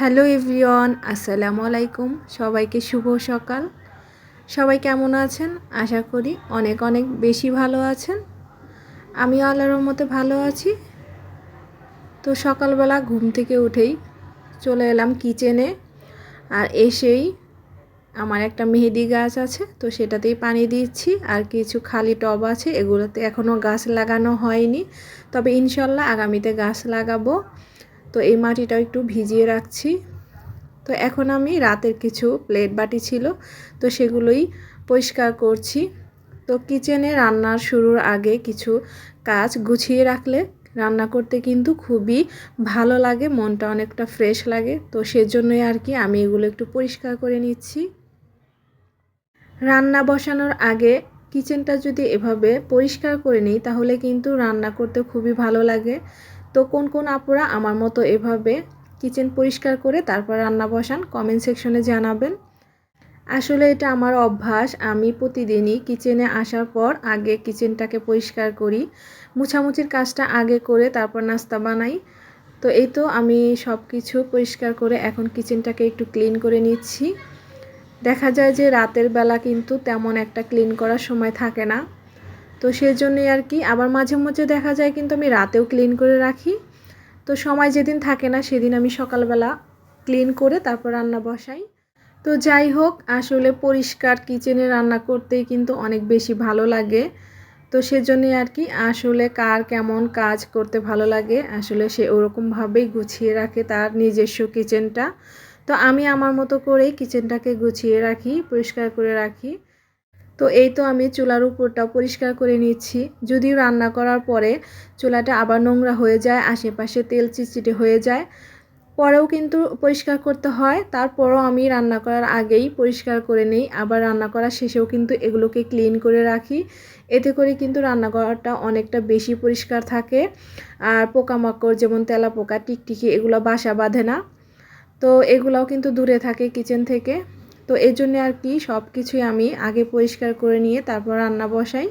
Hello everyone, আসসালামু আলাইকুম। সবাইকে শুভ সকাল। সবাই কেমন আছেন? আশা করি অনেক অনেক বেশি ভালো আছেন। আমি আল্লাহর মতে ভালো আছি। তো সকালবেলা ঘুম থেকে উঠেই চলে এলাম কিচেনে আর এসেই আমার একটা মেহেদি গাছ আছে, তো সেটাতেই পানি দিচ্ছি আর কিছু খালি টব আছে। এগুলোতে এখনও গাছ লাগানো হয়নি, তবে ইনশাল্লাহ আগামীতে গাছ লাগাবো। তো এই মাটিটাও একটু ভিজিয়ে রাখছি। তো এখন আমি রাতের কিছু প্লেট বাটি ছিল, তো সেগুলোই পরিষ্কার করছি। তো কিচেনে রান্নার শুরুর আগে কিছু কাজ গুছিয়ে রাখলে রান্না করতে কিন্তু খুবই ভালো লাগে, মনটা অনেকটা ফ্রেশ লাগে। তো সেজন্যই আর কি আমি এগুলো একটু পরিষ্কার করে নিচ্ছি। রান্না বসানোর আগে কিচেনটা যদি এভাবে পরিষ্কার করে নিই, তাহলে কিন্তু রান্না করতে খুবই ভালো লাগে। তো কোন কোন আপুরা আমার মতো এভাবে কিচেন পরিষ্কার করে তারপর রান্না বসান কমেন্ট সেকশনে জানাবেন। আসলে এটা আমার অভ্যাস। আমি প্রতিদিনই কিচেনে আসার পর আগে কিচেনটাকে পরিষ্কার করি, মুছামুছির কাজটা আগে করে তারপর নাস্তা বানাই। তো এই তো আমি সব কিছু পরিষ্কার করে এখন কিচেনটাকে একটু ক্লিন করে নিচ্ছি। দেখা যায় যে রাতের বেলা কিন্তু তেমন একটা ক্লিন করার সময় থাকে না। তো সেজন্যই আর কি। আবার মাঝে মাঝে দেখা যায় কিন্তু আমি রাতেও ক্লিন করে রাখি। তো সময় যেদিন থাকে না সেদিন আমি সকালবেলা ক্লিন করে তারপর রান্না বসাই। তো যাই হোক, আসলে পরিষ্কার কিচেনে রান্না করতেই কিন্তু অনেক বেশি ভালো লাগে। তো সেজন্যই আর কি, আসলে কার কেমন কাজ করতে ভালো লাগে, আসলে সে ওরকমভাবেই গুছিয়ে রাখে তার নিজস্ব কিচেনটা তো আমি আমার মতো করেই কিচেনটাকে গুছিয়ে রাখি, পরিষ্কার করে রাখি। তো এই তো আমি চুলার উপরটা পরিষ্কার করে নিচ্ছি যদিও রান্না করার পরে চুলাটা আবার নোংরা হয়ে যায়, আশেপাশে তেল চিটচিটে হয়ে যায়, পরেও কিন্তু পরিষ্কার করতে হয়। তারপরও আমি রান্না করার আগেই পরিষ্কার করে নিই, আবার রান্না করার শেষেও কিন্তু এগুলোকে ক্লিন করে রাখি। এতে করে কিন্তু রান্না করাটা অনেকটা বেশি পরিষ্কার থাকে। আর পোকামাকড় যেমন তেলা পোকা টিকটিকি, এগুলো বাসা বাঁধে না। তো এগুলাও কিন্তু দূরে থাকে কিচেন থেকে। তো এই জন্য আর কি সব কিছুই আমি আগে পরিষ্কার করে নিয়ে তারপর রান্না বসাই।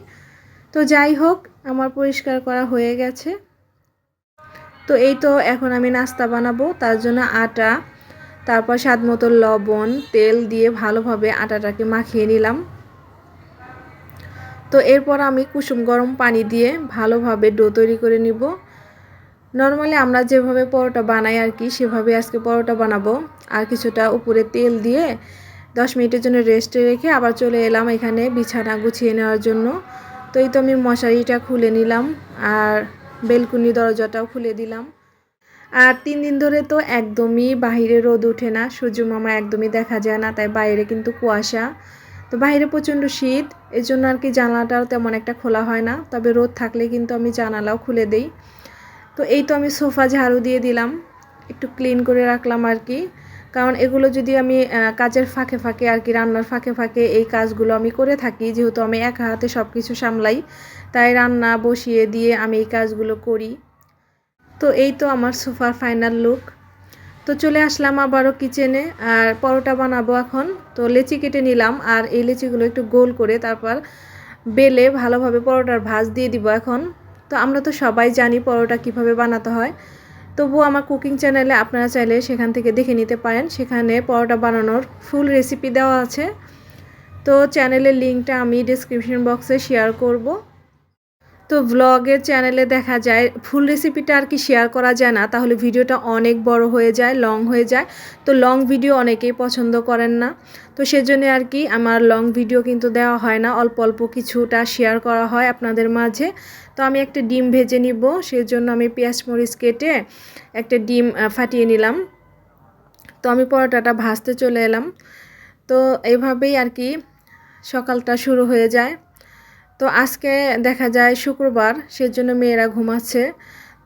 তো যাই হোক, আমার পরিষ্কার করা হয়ে গেছে। তো এই তো এখন আমি নাস্তা বানাবো, তার জন্য আটা, তারপর স্বাদ মতো লবণ, তেল দিয়ে ভালোভাবে আটাটাকে মাখিয়ে নিলাম। তো এরপর আমি কুসুম গরম পানি দিয়ে ভালোভাবে ডো তৈরি করে নিব। নর্মালি আমরা যেভাবে পরোটা বানাই আর কি, সেভাবে আজকে পরোটা বানাবো। আর কিছুটা উপরে তেল দিয়ে দশ মিনিটের জন্য রেস্টে রেখে আবার চলে এলাম এখানে বিছানা গুছিয়ে নেওয়ার জন্য। তো এই তো আমি মশারিটা খুলে নিলাম আর বেলকুনি দরজাটাও খুলে দিলাম। আর তিন দিন ধরে তো একদমই বাহিরে রোদ ওঠে না, সূর্য মামা একদমই দেখা যায় না, তাই বাইরে কিন্তু কুয়াশা। তো বাইরে প্রচণ্ড শীত এই জন্য আর কি জানালাটাও তেমন একটা খোলা হয় না, তবে রোদ থাকলে কিন্তু আমি জানালাও খুলে দেই। তো এই তো আমি সোফা ঝাড়ু দিয়ে দিলাম, একটু ক্লিন করে রাখলাম আর কি। কারণ এগুলো যদি আমি কাজের ফাঁকে ফাঁকে আর কি রান্নার ফাঁকে ফাঁকে এই কাজগুলো আমি করে থাকি, যেহেতু আমি একা হাতে সব কিছু সামলাই, তাই রান্না বসিয়ে দিয়ে আমি এই কাজগুলো করি। তো এই তো আমার সোফার ফাইনাল লুক। তো চলে আসলাম আবারও কিচেনে, আর পরোটা বানাবো এখন। তো লেচি কেটে নিলাম, আর এই লেচিগুলো একটু গোল করে তারপর বেলে ভালোভাবে পরোটার ভাজ দিয়ে দিব এখন। তো আমরা তো সবাই জানি পরোটা কীভাবে বানাতে হয়। তবুও আমার কুকিং চ্যানেলে আপনারা চাইলে সেখান থেকে দেখে নিতে পারেন। সেখানে পরোটা বানানোর ফুল রেসিপি দেওয়া আছে। তো চ্যানেলের লিঙ্কটা আমি ডিসক্রিপশন বক্সে শেয়ার করব। তো ভ্লগের চ্যানেলে দেখা যায় ফুল রেসিপিটা আর কি শেয়ার করা যায় না, তাহলে ভিডিওটা অনেক বড় হয়ে যায় লং হয়ে যায়। তো লং ভিডিও অনেকেই পছন্দ করেন না। তো সেজন্য আর কি আমার লং ভিডিও কিন্তু দেওয়া হয় না, অল্প অল্প কিছুটা শেয়ার করা হয় আপনাদের মাঝে। তো আমি একটা ডিম ভেজে নিব সেই জন্য আমি পেঁয়াজ মরিচ কেটে একটা ডিম ফাটিয়ে নিলাম। তো আমি পরোটাটা ভাজতে চলে এলাম। তো এভাবেই আর কি সকালটা শুরু হয়ে যায়। তো আজকে দেখা যায় শুক্রবার, সেজন্য মেয়েরা ঘুমাচ্ছে।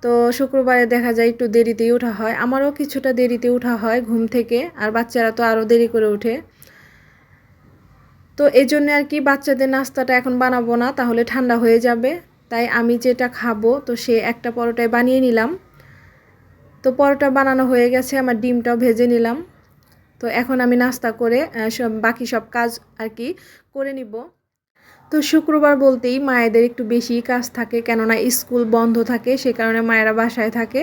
তো শুক্রবারে দেখা যায় একটু দেরিতেই ওঠা হয়। আমারও কিছুটা দেরিতে ওঠা হয় ঘুম থেকে, আর বাচ্চারা তো আরও দেরি করে ওঠে। তো এই জন্য আর কি বাচ্চাদের নাস্তাটা এখন বানাবো না, তাহলে ঠান্ডা হয়ে যাবে। তাই আমি যেটা খাব, তো সে একটা পরোটায় বানিয়ে নিলাম। তো পরোটা বানানো হয়ে গেছে, আমার ডিমটাও ভেজে নিলাম। তো এখন আমি নাস্তা করে সব বাকি সব কাজ আর কি করে নিব। তো শুক্রবার বলতেই মায়েদের একটু বেশি কাজ থাকে, কেননা স্কুল বন্ধ থাকে, সে কারণে মায়েরা বাসায় থাকে।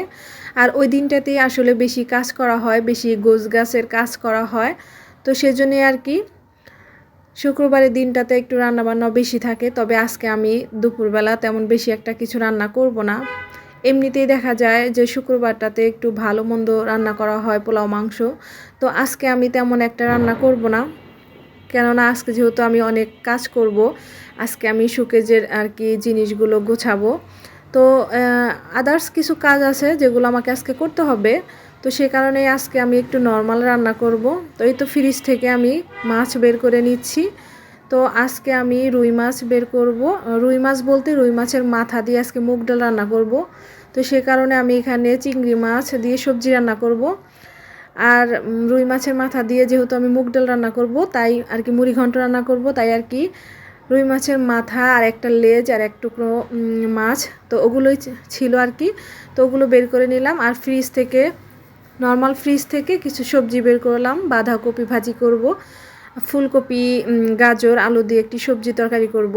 আর ওই দিনটাতেই আসলে বেশি কাজ করা হয়, বেশি গোছ গাছের কাজ করা হয়। তো সেজন্যে আর কি, শুক্রবারের দিনটাতে একটু রান্নাবান্না বেশি থাকে, তবে আজকে আমি দুপুরবেলা তেমন বেশি একটা কিছু রান্না করব না। এমনিতেই দেখা যায় যে শুক্রবারটাতে একটু ভালো মন্দ রান্না করা হয় পোলাও, মাংস। তো আজকে আমি তেমন একটা রান্না করব না। কেননা আজকে যেহেতু আমি অনেক কাজ করব, আজকে আমি সুকেজের আর কি জিনিসগুলো গোছাবো। তো আদার্স কিছু কাজ আছে যেগুলো আমাকে আজকে করতে হবে। তো সে কারণেই আজকে আমি একটু নর্মাল রান্না করব। তো এই তো ফ্রিজ থেকে আমি মাছ বের করে নিচ্ছি। তো আজকে আমি রুই মাছ বের করব। রুই মাছ বলতে রুই মাছের মাথা দিয়ে আজকে মুগ ডাল রান্না করব। তো সে কারণে আমি এখানে চিংড়ি মাছ দিয়ে সবজি রান্না করব। আর রুই মাছের মাথা দিয়ে যেহেতু আমি মুগ ডাল রান্না করব, তাই আর কি মুড়ি ঘন্ট রান্না করব, তাই আর কি রুই মাছের মাথা আর একটা লেজ আর এক টুকরো মাছ, তো ওগুলোই ছিল আর কি। তো ওগুলো বের করে নিলাম আর ফ্রিজ থেকে, নর্মাল ফ্রিজ থেকে কিছু সবজি বের করলাম, বাঁধাকপি ভাজি করব, ফুলকপি গাজর, আলু দিয়ে একটি সবজি তরকারি করব,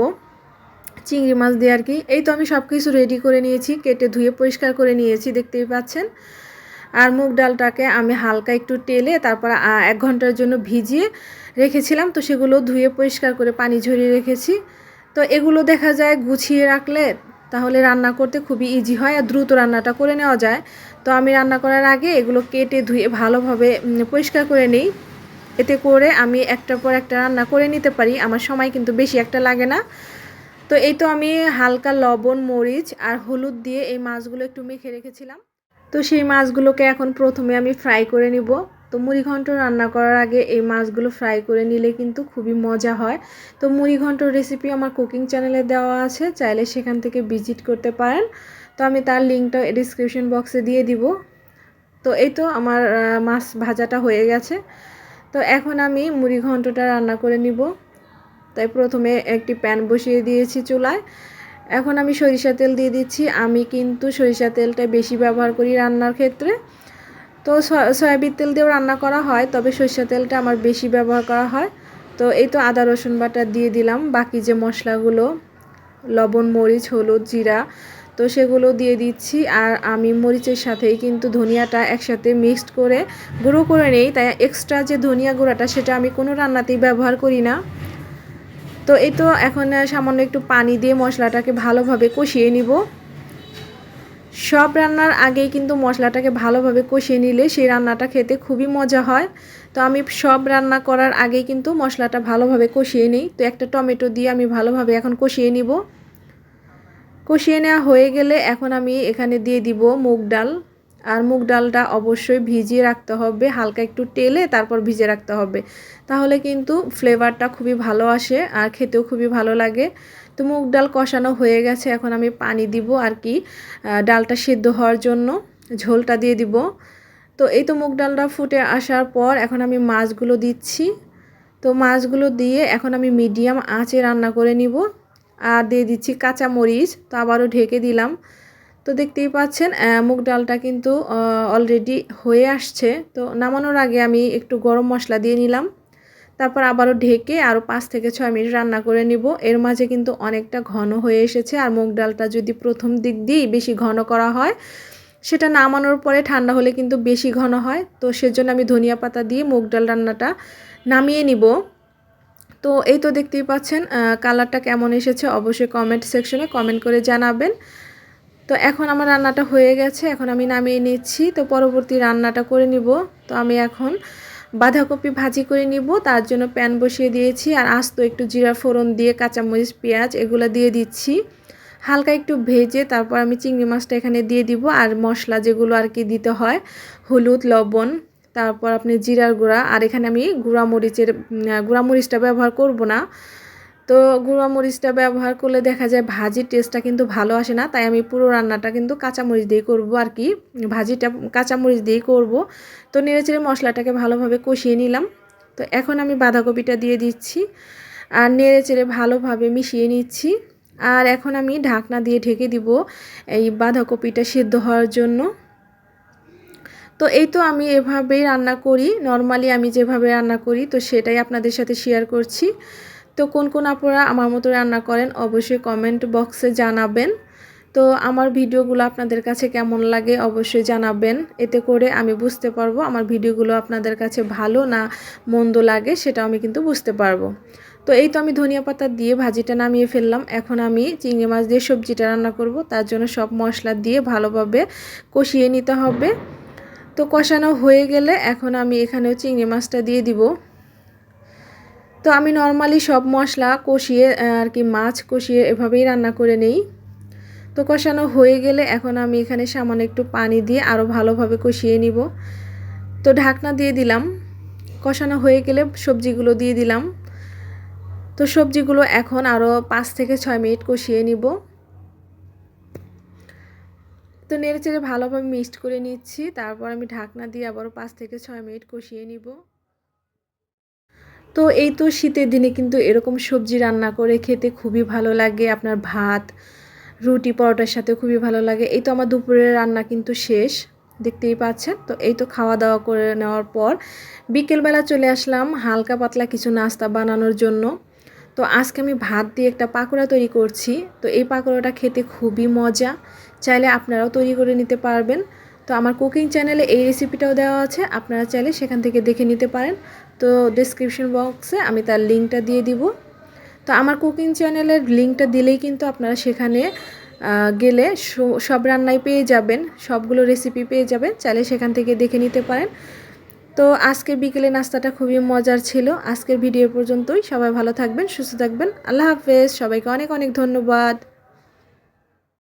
চিংড়ি মাছ দিয়ে আর কি। এই তো আমি সব কিছু রেডি করে নিয়েছি, কেটে ধুয়ে পরিষ্কার করে নিয়েছি, দেখতেই পাচ্ছেন। আর মুগ ডালটাকে আমি হালকা একটু টেলে তারপর এক ঘণ্টার জন্য ভিজিয়ে রেখেছিলাম। তো সেগুলো ধুয়ে পরিষ্কার করে পানি ঝরিয়ে রেখেছি। তো এগুলো দেখা যায় গুছিয়ে রাখলে তাহলে রান্না করতে খুবই ইজি হয় আর দ্রুত রান্নাটা করে নেওয়া যায়। তো আমি রান্না করার আগে এগুলো কেটে ধুয়ে ভালোভাবে পরিষ্কার করে নিই। এতে করে আমি একটার পর একটা রান্না করে নিতে পারি। আমার সময় কিন্তু বেশি একটা লাগে না। তো এই তো আমি হালকা লবণ, মরিচ আর হলুদ দিয়ে এই মাছগুলো একটু মেখে রেখেছিলাম। তো সেই মাছগুলোকে এখন প্রথমে আমি ফ্রাই করে নিব। তো মুড়িঘণ্ট রান্না করার আগে এই মাছগুলো ফ্রাই করে নিলে কিন্তু খুবই মজা হয়। তো মুড়িঘণ্টর রেসিপি আমার কুকিং চ্যানেলে দেওয়া আছে, চাইলে সেখান থেকে ভিজিট করতে পারেন। তো আমি তার লিঙ্কটা ডিসক্রিপশন বক্সে দিয়ে দিব। তো এই তো আমার মাছ ভাজাটা হয়ে গেছে। তো এখন আমি মুড়ি ঘন্টটা রান্না করে নিব। তাই প্রথমে একটি প্যান বসিয়ে দিয়েছি চুলায়। এখন আমি সরিষা তেল দিয়ে দিচ্ছি। আমি কিন্তু সরিষা তেলটা বেশি ব্যবহার করি রান্নার ক্ষেত্রে। তো সয়াবিন তেল দিয়েও রান্না করা হয়, তবে সরিষা তেলটা আমার বেশি ব্যবহার করা হয়। তো এই তো আদা, রসুন বাটা দিয়ে দিলাম। বাকি যে মশলাগুলো, লবণ, মরিচ, হলুদ, জিরা, তো সেগুলো দিয়ে দিচ্ছি। আর আমি মরিচের সাথেই কিন্তু ধনিয়াটা একসাথে মিক্সড করে গুঁড়ো করে নেই। তাই এক্সট্রা যে ধনিয়া গুঁড়াটা, সেটা আমি কোনো রান্নাতেই ব্যবহার করি না। তো এই তো এখন সামান্য একটু পানি দিয়ে মশলাটাকে ভালোভাবে কষিয়ে নিব। সব রান্নার আগেই কিন্তু মশলাটাকে ভালোভাবে কষিয়ে নিলে সেই রান্নাটা খেতে খুবই মজা হয়। তো আমি সব রান্না করার আগেই কিন্তু মশলাটা ভালোভাবে কষিয়ে নিই। তো একটা টমেটো দিয়ে আমি ভালোভাবে এখন কষিয়ে নিব। কষিয়ে নেওয়া হয়ে গেলে এখন আমি এখানে দিয়ে দিব মুগ ডাল। আর মুগ ডালটা অবশ্যই ভিজিয়ে রাখতে হবে, হালকা একটু টেলে তারপর ভিজে রাখতে হবে। তাহলে কিন্তু ফ্লেভারটা খুবই ভালো আসে আর খেতেও খুবই ভালো লাগে। তো মুগ ডাল কষানো হয়ে গেছে, এখন আমি পানি দিব আর কি ডালটা সিদ্ধ হওয়ার জন্য ঝোলটা দিয়ে দিব। তো এই তো মুগ ডালটা ফুটে আসার পর এখন আমি মাছগুলো দিচ্ছি। তো মাছগুলো দিয়ে এখন আমি মিডিয়াম আঁচে রান্না করে নিব। আর দিয়ে দিচ্ছি কাঁচা মরিচ তো আবারও ঢেকে দিলাম। তো দেখতেই পাচ্ছেন মুগ ডালটা কিন্তু অলরেডি হয়ে আসছে। তো নামানোর আগে আমি একটু গরম মশলা দিয়ে নিলাম। তারপর আবারও ঢেকে আরও পাঁচ থেকে ছয় মিনিট রান্না করে নিব। এর মাঝে কিন্তু অনেকটা ঘন হয়ে এসেছে। আর মুগ ডালটা যদি প্রথম দিক দিয়েই বেশি ঘন করা হয়, সেটা নামানোর পরে ঠান্ডা হলে কিন্তু বেশি ঘন হয়। তো সেজন্য আমি ধনিয়া পাতা দিয়ে মুগ ডাল রান্নাটা নামিয়ে নিব। তো এই তো দেখতেই পাচ্ছেন কালারটা কেমন এসেছে অবশ্যই কমেন্ট সেকশনে কমেন্ট করে জানাবেন। তো এখন আমার রান্নাটা হয়ে গেছে, এখন আমি নামিয়ে নিচ্ছি। তো পরবর্তী রান্নাটা করে নিব। তো আমি এখন বাঁধাকপি ভাজি করে নিব, তার জন্য প্যান বসিয়ে দিয়েছি আর আস্ত একটু জিরা ফোড়ন দিয়ে কাঁচামরিচ, পেঁয়াজ এগুলো দিয়ে দিচ্ছি। হালকা একটু ভেজে তারপর আমি চিংড়ি মাছটা এখানে দিয়ে দিব আর মশলা যেগুলো আর কি দিতে হয়, হলুদ, লবণ, তারপর আপনি জিরার গুঁড়া আর এখানে আমি গুঁড়া মরিচের গুঁড়া মরিচটা ব্যবহার করব না। তো গুঁড়া মরিচটা ব্যবহার করলে দেখা যায় ভাজির টেস্টটা কিন্তু ভালো আসে না, তাই আমি পুরো রান্নাটা কিন্তু কাঁচামরিচ দিয়ে করব আর কি। ভাজিটা কাঁচামরিচ দিয়েই করব। তো নেড়েচেড়ে মশলাটাকে ভালোভাবে কষিয়ে নিলাম। তো এখন আমি বাঁধাকপিটা দিয়ে দিচ্ছি আর নেড়ে চেড়ে ভালোভাবে মিশিয়ে নিচ্ছি। আর এখন আমি ঢাকনা দিয়ে ঢেকে দিব এই বাঁধাকপিটা সেদ্ধ হওয়ার জন্য। তো এই তো আমি এভাবেই রান্না করি। নর্মালি আমি যেভাবে রান্না করি, তো সেটাই আপনাদের সাথে শেয়ার করছি। তো কোন কোন আপুরা আমার মতো রান্না করেন অবশ্যই কমেন্ট বক্সে জানাবেন। তো আমার ভিডিওগুলো আপনাদের কাছে কেমন লাগে অবশ্যই জানাবেন। এতে করে আমি বুঝতে পারব আমার ভিডিওগুলো আপনাদের কাছে ভালো না মন্দ লাগে সেটা আমি কিন্তু বুঝতে পারব। তো এই তো আমি ধনিয়া পাতা দিয়ে ভাজিটা নামিয়ে ফেললাম। এখন আমি চিংড়ি মাছ দিয়ে সবজিটা রান্না করব। তার জন্য সব মশলা দিয়ে ভালোভাবে কষিয়ে নিতে হবে। তো কষানো হয়ে গেলে এখন আমি এখানেও চিংড়ি মাছটা দিয়ে দিব। তো আমি নর্মালি সব মশলা কষিয়ে আর কি মাছ কষিয়ে এভাবেই রান্না করে নেই। তো কষানো হয়ে গেলে এখন আমি এখানে সামান্য একটু পানি দিয়ে আরও ভালোভাবে কষিয়ে নিব। তো ঢাকনা দিয়ে দিলাম। কষানো হয়ে গেলে সবজিগুলো দিয়ে দিলাম। তো সবজিগুলো এখন আরও পাঁচ থেকে ছয় মিনিট কষিয়ে নিব। তো নেড়ে চেড়ে ভালোভাবে মিক্সড করে নিচ্ছি। তারপর আমি ঢাকনা দিয়ে আবারও পাঁচ থেকে ছয় মিনিট কষিয়ে নিব। তো এই তো শীতের দিনে কিন্তু এরকম সবজি রান্না করে খেতে খুবই ভালো লাগে। আপনার ভাত, রুটি, পরোটার সাথে খুবই ভালো লাগে। এই তো আমার দুপুরের রান্না কিন্তু শেষ, দেখতেই পাচ্ছেন। তো এই তো খাওয়া দাওয়া করে নেওয়ার পর বিকেলবেলা চলে আসলাম হালকা পাতলা কিছু নাস্তা বানানোর জন্য। তো আজকে আমি ভাত দিয়ে একটা পাকোড়া তৈরি করছি। তো এই পাকোড়াটা খেতে খুবই মজা। চাইলে আপনারাও তৈরি করে নিতে পারবেন। তো আমার কুকিং চ্যানেলে এই রেসিপিটাও দেওয়া আছে। আপনারা চাইলে সেখান থেকে দেখে নিতে পারেন। তো ডিসক্রিপশন বক্সে আমি তার লিঙ্কটা দিয়ে দিব। তো আমার কুকিং চ্যানেলের লিঙ্কটা দিলেই কিন্তু আপনারা সেখানে গেলে সব রান্নাই পেয়ে যাবেন, সবগুলো রেসিপি পেয়ে যাবেন, চাইলে সেখান থেকে দেখে নিতে পারেন। তো আজকের বিকেলে নাস্তাটা খুবই মজার ছিল। আজকের ভিডিও পর্যন্তই। সবাই ভালো থাকবেন, সুস্থ থাকবেন। আল্লাহ হাফেজ। সবাইকে অনেক অনেক ধন্যবাদ।